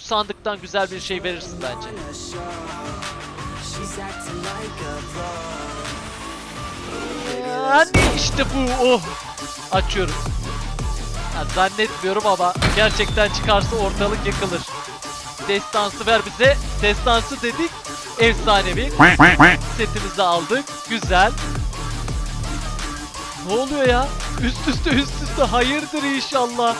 bu sandıktan güzel bir şey verirsin bence. Yani işte bu oh. Açıyoruz. Ya zannetmiyorum ama gerçekten çıkarsa ortalık yıkılır. Destansı ver bize. Destansı dedik. Efsanevi. Setimizi aldık. Güzel. Ne oluyor ya? Üst üste üst üste hayırdır inşallah.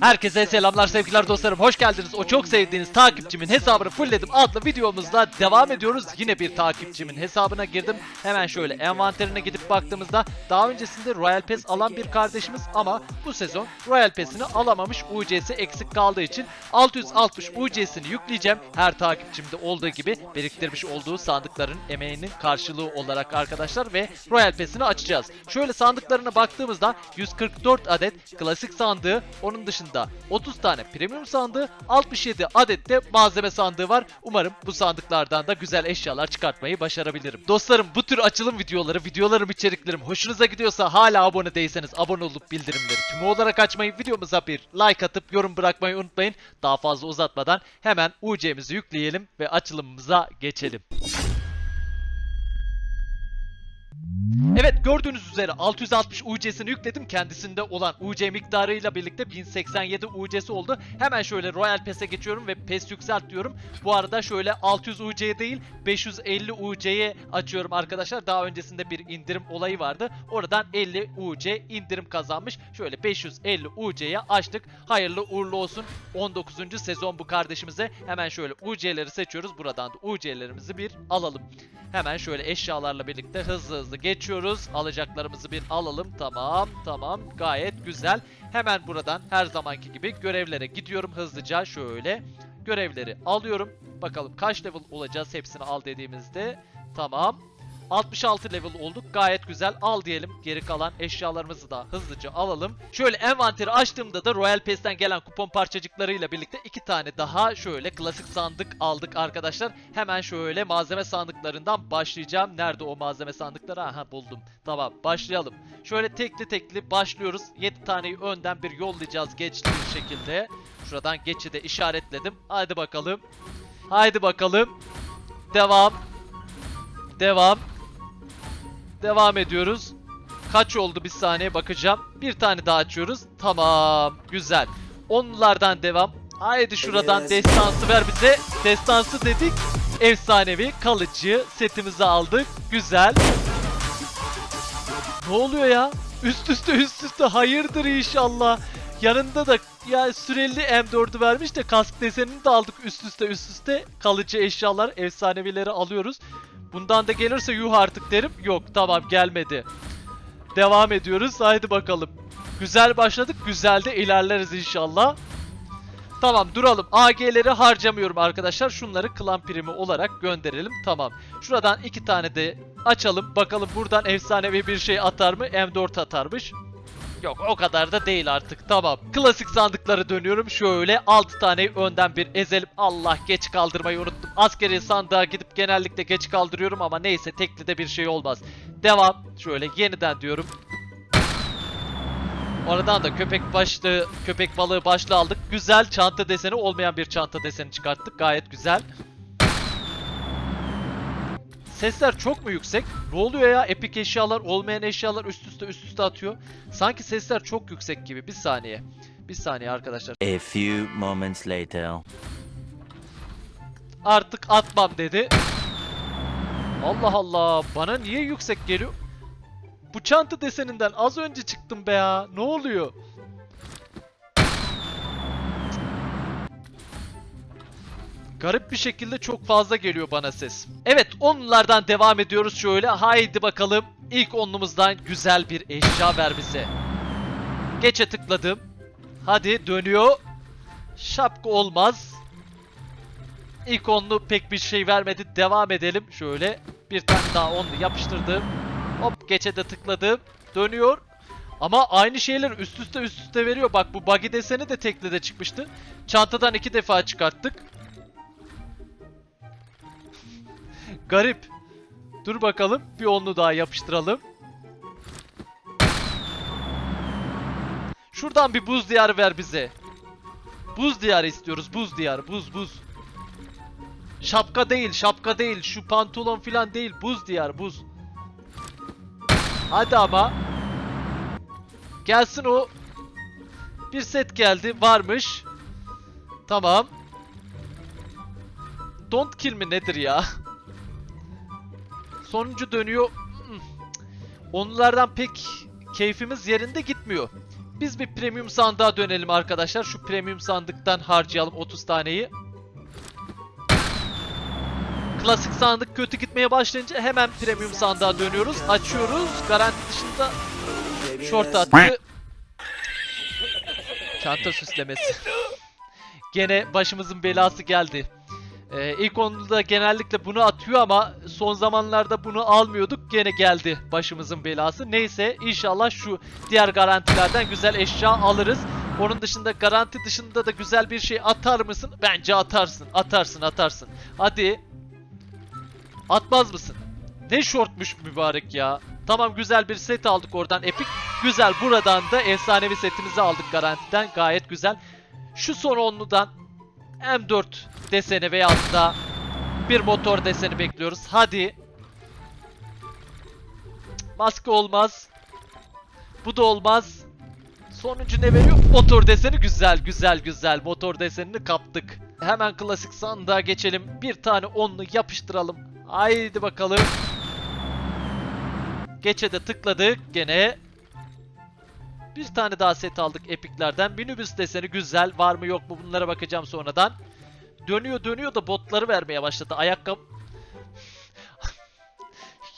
Herkese selamlar sevgiler dostlarım hoş geldiniz. O çok sevdiğiniz takipçimin hesabını fullledim adlı videomuzla devam ediyoruz. Yine bir takipçimin hesabına girdim. Hemen şöyle envanterine gidip baktığımızda daha öncesinde Royal Pass alan bir kardeşimiz ama bu sezon Royal Pass'ini alamamış UC'si eksik kaldığı için 660 UC'sini yükleyeceğim. Her takipçimde olduğu gibi biriktirmiş olduğu sandıkların emeğinin karşılığı olarak arkadaşlar ve Royal Pass'ini açacağız. Şöyle sandıklarına baktığımızda 144 adet klasik sandığı onun dışında 30 tane premium sandığı 67 adet de malzeme sandığı var. Umarım bu sandıklardan da güzel eşyalar çıkartmayı başarabilirim. Dostlarım bu tür açılım videoları, videolarım içeriklerim hoşunuza gidiyorsa hala abone değilseniz abone olup bildirimleri tümü olarak açmayı, videomuza bir like atıp yorum bırakmayı unutmayın. Daha fazla uzatmadan hemen UC'mizi yükleyelim ve açılımımıza geçelim. Evet gördüğünüz üzere 660 UC'sini yükledim. Kendisinde olan UC miktarıyla birlikte 1087 UC'si oldu. Hemen şöyle Royal Pass'e geçiyorum ve PES yükselt diyorum. Bu arada şöyle 600 UC değil 550 UC'ye açıyorum arkadaşlar. Daha öncesinde bir indirim olayı vardı. Oradan 50 UC indirim kazanmış. Şöyle 550 UC'ye açtık. Hayırlı uğurlu olsun. 19. sezon bu kardeşimize. Hemen şöyle UC'leri seçiyoruz. Buradan da UC'lerimizi bir alalım. Hemen şöyle eşyalarla birlikte hızlı hızlı geçiyoruz. Alacaklarımızı bir alalım. Tamam, tamam. Gayet güzel. Hemen buradan her zamanki gibi görevlere gidiyorum hızlıca. Şöyle görevleri alıyorum. Bakalım kaç level olacağız hepsini al dediğimizde. Tamam. 66 level olduk. Gayet güzel. Al diyelim. Geri kalan eşyalarımızı da hızlıca alalım. Şöyle envanteri açtığımda da Royal Pass'ten gelen kupon parçacıklarıyla birlikte iki tane daha şöyle klasik sandık aldık arkadaşlar. Hemen şöyle malzeme sandıklarından başlayacağım. Nerede o malzeme sandıkları? Aha buldum. Tamam başlayalım. Şöyle tekli tekli başlıyoruz. 7 taneyi önden bir yollayacağız geçti bir şekilde. Şuradan geçide işaretledim. Haydi bakalım. Haydi bakalım. Devam. Devam. Devam ediyoruz. Kaç oldu bir saniye bakacağım. Bir tane daha açıyoruz. Tamam. Güzel. Onlardan devam. Haydi şuradan destansı ver bize. Destansı dedik. Efsanevi kalıcı setimizi aldık. Güzel. Ne oluyor ya? Üst üste üst üste hayırdır inşallah. Yanında da ya süreli M4'ü vermiş de kask desenini de aldık üst üste üst üste. Kalıcı eşyalar efsanevileri alıyoruz. Bundan da gelirse yuh artık derim. Yok tamam gelmedi. Devam ediyoruz. Haydi bakalım. Güzel başladık. Güzel de ilerleriz inşallah. Tamam duralım. AG'leri harcamıyorum arkadaşlar. Şunları klan primi olarak gönderelim. Tamam. Şuradan iki tane de açalım. Bakalım buradan efsanevi bir şey atar mı? M4 atarmış. Yok o kadar da değil artık. Tamam. Klasik sandıklara dönüyorum. Şöyle 6 tane önden bir ezelim. Allah geç kaldırmayı unuttum. Askeri sandığa gidip genellikle geç kaldırıyorum ama neyse tekli de bir şey olmaz. Devam. Şöyle yeniden diyorum. Oradan da köpek başlığı, köpek balığı başlığı aldık. Güzel çanta deseni olmayan bir çanta deseni çıkarttık. Gayet güzel. Sesler çok mu yüksek? Ne oluyor ya? Epik eşyalar, olmayan eşyalar üst üste üst üste atıyor. Sanki sesler çok yüksek gibi. Bir saniye. Bir saniye arkadaşlar. A few moments later. Artık atmam dedi. Allah Allah. Bana niye yüksek geliyor? Bu çanta deseninden az önce çıktım be ya. Ne oluyor? Garip bir şekilde çok fazla geliyor bana ses. Evet onlardan devam ediyoruz şöyle. Haydi bakalım. İlk onlumuzdan güzel bir eşya ver bize. Geçe tıkladım. Hadi dönüyor. Şapka olmaz. İlk onlu pek bir şey vermedi. Devam edelim. Şöyle bir tane daha onlu yapıştırdım. Hop geçe de tıkladım. Dönüyor. Ama aynı şeyler üst üste üst üste veriyor. Bak bu buggy deseni de tekli de çıkmıştı. Çantadan iki defa çıkarttık. Garip. Dur bakalım. Bir onlu daha yapıştıralım. Şuradan bir buz diyarı ver bize. Buz diyarı istiyoruz. Buz diyarı. Buz buz. Şapka değil, şapka değil. Şu pantolon filan değil. Buz diyarı, buz. Hadi ama. Gelsin o. Bir set geldi. Varmış. Tamam. Don't kill mi nedir ya? Sonuncu dönüyor. Hmm. Onlardan pek keyfimiz yerinde gitmiyor. Biz bir premium sandığa dönelim arkadaşlar. Şu premium sandıktan harcayalım 30 taneyi. Klasik sandık kötü gitmeye başlayınca hemen premium sandığa dönüyoruz. Açıyoruz. Garanti dışında short attı. Çanta süslemesi. Gene başımızın belası geldi. Ee, ilk onda genellikle bunu atıyor ama son zamanlarda bunu almıyorduk. Gene geldi başımızın belası. Neyse inşallah şu diğer garantilerden güzel eşya alırız. Onun dışında garanti dışında da güzel bir şey atar mısın? Bence atarsın. Atarsın atarsın. Hadi. Atmaz mısın? Ne shortmuş mübarek ya. Tamam güzel bir set aldık oradan Epic. Güzel buradan da efsanevi setimizi aldık garantiden. Gayet güzel. Şu son onludan M4 deseni veya da bir motor deseni bekliyoruz. Hadi. Maske olmaz. Bu da olmaz. Sonuncu ne veriyor? Motor deseni güzel güzel güzel. Motor desenini kaptık. Hemen klasik sandığa geçelim. Bir tane onlu yapıştıralım. Haydi bakalım. Geçe de tıkladık gene. Bir tane daha set aldık epiklerden. Minibüs deseni güzel. Var mı yok mu bunlara bakacağım sonradan. Dönüyor dönüyor da botları vermeye başladı. Ayakkabı...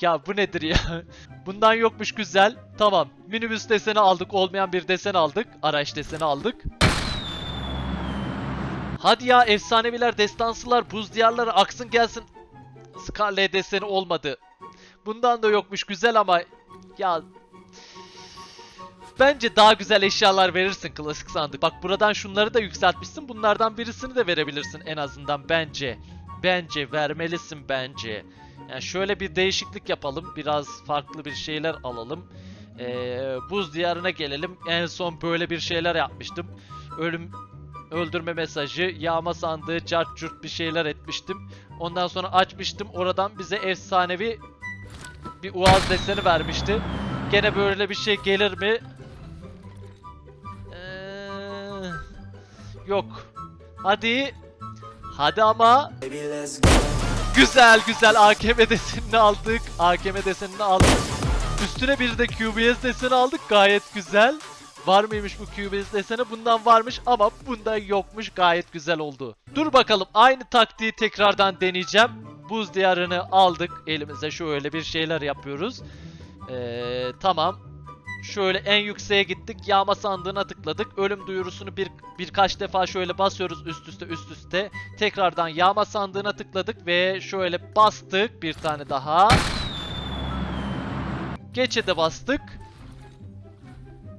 ya bu nedir ya? Bundan yokmuş güzel. Tamam. Minibüs deseni aldık. Olmayan bir desen aldık. Araç deseni aldık. Hadi ya efsaneviler, destansılar, buz diyarları aksın gelsin. Scarlet deseni olmadı. Bundan da yokmuş güzel ama ya Bence daha güzel eşyalar verirsin klasik sandık. Bak buradan şunları da yükseltmişsin. Bunlardan birisini de verebilirsin en azından bence. Bence vermelisin bence. Yani şöyle bir değişiklik yapalım. Biraz farklı bir şeyler alalım. Ee, buz diyarına gelelim. En son böyle bir şeyler yapmıştım. Ölüm öldürme mesajı, yağma sandığı, cart curt bir şeyler etmiştim. Ondan sonra açmıştım. Oradan bize efsanevi bir uaz deseni vermişti. Gene böyle bir şey gelir mi? Yok. Hadi. Hadi ama. Güzel güzel AKM desenini aldık. AKM desenini aldık. Üstüne bir de QBS deseni aldık. Gayet güzel. Var mıymış bu QBS deseni? Bundan varmış ama bundan yokmuş. Gayet güzel oldu. Dur bakalım. Aynı taktiği tekrardan deneyeceğim. Buz diyarını aldık elimize. Şöyle bir şeyler yapıyoruz. Ee, tamam. Şöyle en yükseğe gittik. Yağma sandığına tıkladık. Ölüm duyurusunu bir birkaç defa şöyle basıyoruz üst üste üst üste. Tekrardan yağma sandığına tıkladık ve şöyle bastık bir tane daha. Geçe de bastık.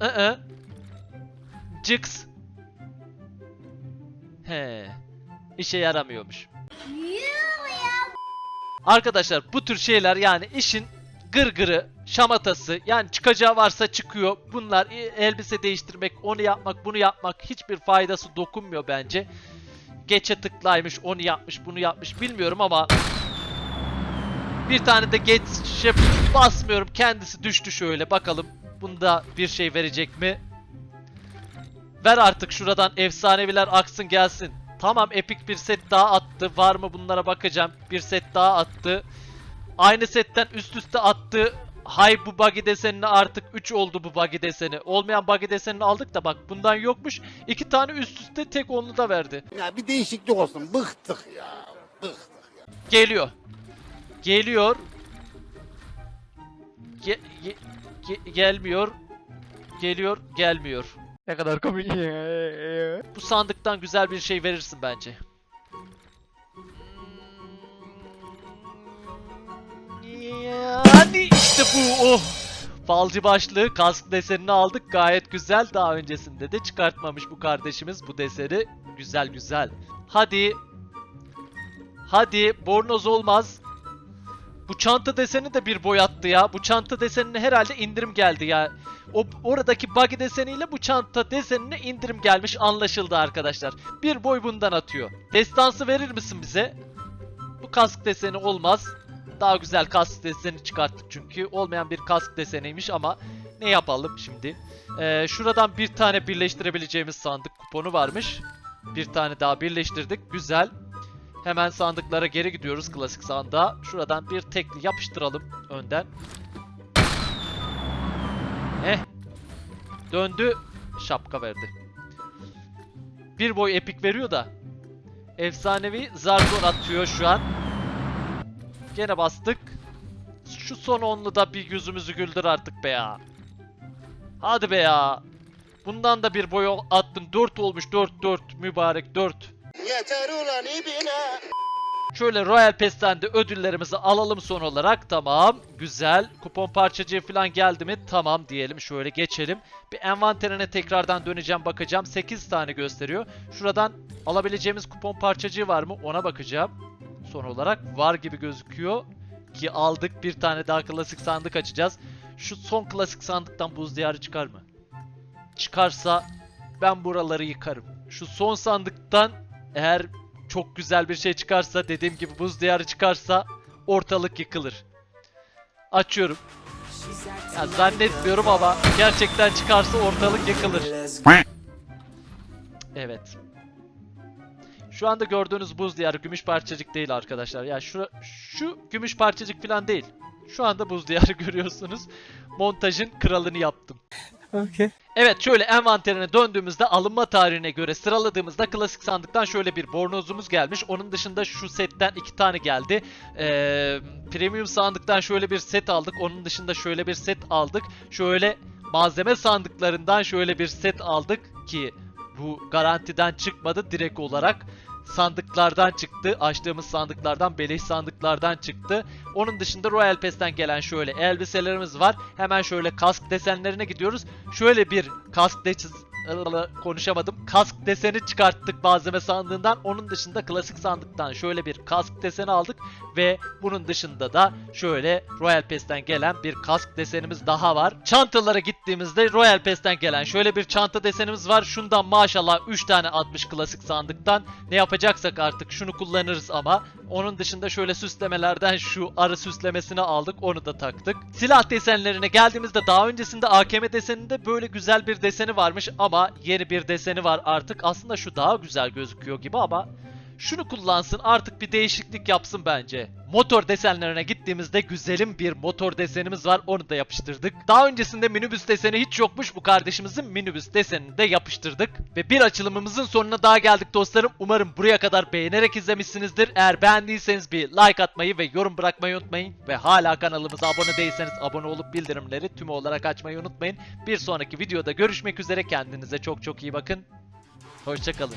Ee. Cix. He. İşe yaramıyormuş. Arkadaşlar bu tür şeyler yani işin gırgırı, şamatası yani çıkacağı varsa çıkıyor. Bunlar elbise değiştirmek, onu yapmak, bunu yapmak hiçbir faydası dokunmuyor bence. Geçe tıklaymış, onu yapmış, bunu yapmış bilmiyorum ama bir tane de geç şey basmıyorum. Kendisi düştü şöyle bakalım. Bunda bir şey verecek mi? Ver artık şuradan efsaneviler aksın gelsin. Tamam epik bir set daha attı. Var mı bunlara bakacağım. Bir set daha attı. Aynı setten üst üste attı. Hay bu buggy desenini artık 3 oldu bu buggy deseni. Olmayan buggy desenini aldık da bak bundan yokmuş. 2 tane üst üste tek onlu da verdi. Ya bir değişiklik olsun. Bıktık ya. Bıktık. Geliyor. Geliyor. Ge- ge- ge- gelmiyor. Geliyor, gelmiyor. Ne kadar komik. Bu sandıktan güzel bir şey verirsin bence. Yani işte bu. Oh. Falcı başlığı kask desenini aldık. Gayet güzel. Daha öncesinde de çıkartmamış bu kardeşimiz bu deseni. Güzel güzel. Hadi. Hadi. Bornoz olmaz. Bu çanta deseni de bir boyattı ya. Bu çanta desenine herhalde indirim geldi ya. O oradaki buggy deseniyle bu çanta desenine indirim gelmiş anlaşıldı arkadaşlar. Bir boy bundan atıyor. Destansı verir misin bize? Bu kask deseni olmaz. Daha güzel kask deseni çıkarttık çünkü. Olmayan bir kask deseniymiş ama ne yapalım şimdi? Ee, şuradan bir tane birleştirebileceğimiz sandık kuponu varmış. Bir tane daha birleştirdik. Güzel. Hemen sandıklara geri gidiyoruz klasik sandığa. Şuradan bir tekli yapıştıralım önden. Eh. Döndü. Şapka verdi. Bir boy epik veriyor da. Efsanevi Zargon atıyor şu an. Gene bastık. Şu son onlu da bir yüzümüzü güldür artık be ya. Hadi be ya. Bundan da bir boy attın. 4 olmuş. 4 4 mübarek 4. Yeter ulan ibine. Şöyle Royal Pass'ten de ödüllerimizi alalım son olarak. Tamam. Güzel. Kupon parçacığı falan geldi mi? Tamam diyelim. Şöyle geçelim. Bir envanterine tekrardan döneceğim bakacağım. 8 tane gösteriyor. Şuradan alabileceğimiz kupon parçacığı var mı? Ona bakacağım. Son olarak var gibi gözüküyor. Ki aldık. Bir tane daha klasik sandık açacağız. Şu son klasik sandıktan buz diyarı çıkar mı? Çıkarsa ben buraları yıkarım. Şu son sandıktan eğer çok güzel bir şey çıkarsa dediğim gibi buz diyarı çıkarsa ortalık yıkılır. Açıyorum. Ya zannetmiyorum ama gerçekten çıkarsa ortalık yıkılır. Evet. Şu anda gördüğünüz buz diyarı gümüş parçacık değil arkadaşlar. Ya şu şu gümüş parçacık falan değil. Şu anda buz diyarı görüyorsunuz. Montajın kralını yaptım. Okay. Evet şöyle envanterine döndüğümüzde alınma tarihine göre sıraladığımızda klasik sandıktan şöyle bir bornozumuz gelmiş. Onun dışında şu setten iki tane geldi. Ee, premium sandıktan şöyle bir set aldık. Onun dışında şöyle bir set aldık. Şöyle malzeme sandıklarından şöyle bir set aldık ki bu garantiden çıkmadı direkt olarak sandıklardan çıktı. Açtığımız sandıklardan, beleş sandıklardan çıktı. Onun dışında Royal Pass'ten gelen şöyle elbiselerimiz var. Hemen şöyle kask desenlerine gidiyoruz. Şöyle bir kask konuşamadım. Kask deseni çıkarttık malzeme sandığından. Onun dışında klasik sandıktan şöyle bir kask deseni aldık ve bunun dışında da şöyle Royal Pass'ten gelen bir kask desenimiz daha var. Çantalara gittiğimizde Royal Pass'ten gelen şöyle bir çanta desenimiz var. Şundan maşallah 3 tane atmış klasik sandıktan. Ne yapacaksak artık şunu kullanırız ama. Onun dışında şöyle süslemelerden şu arı süslemesini aldık. Onu da taktık. Silah desenlerine geldiğimizde daha öncesinde AKM deseninde böyle güzel bir deseni varmış ama yeni bir deseni var artık. Aslında şu daha güzel gözüküyor gibi ama şunu kullansın artık bir değişiklik yapsın bence. Motor desenlerine gittiğimizde güzelim bir motor desenimiz var onu da yapıştırdık. Daha öncesinde minibüs deseni hiç yokmuş bu kardeşimizin minibüs desenini de yapıştırdık. Ve bir açılımımızın sonuna daha geldik dostlarım. Umarım buraya kadar beğenerek izlemişsinizdir. Eğer beğendiyseniz bir like atmayı ve yorum bırakmayı unutmayın. Ve hala kanalımıza abone değilseniz abone olup bildirimleri tüm olarak açmayı unutmayın. Bir sonraki videoda görüşmek üzere kendinize çok çok iyi bakın. Hoşçakalın.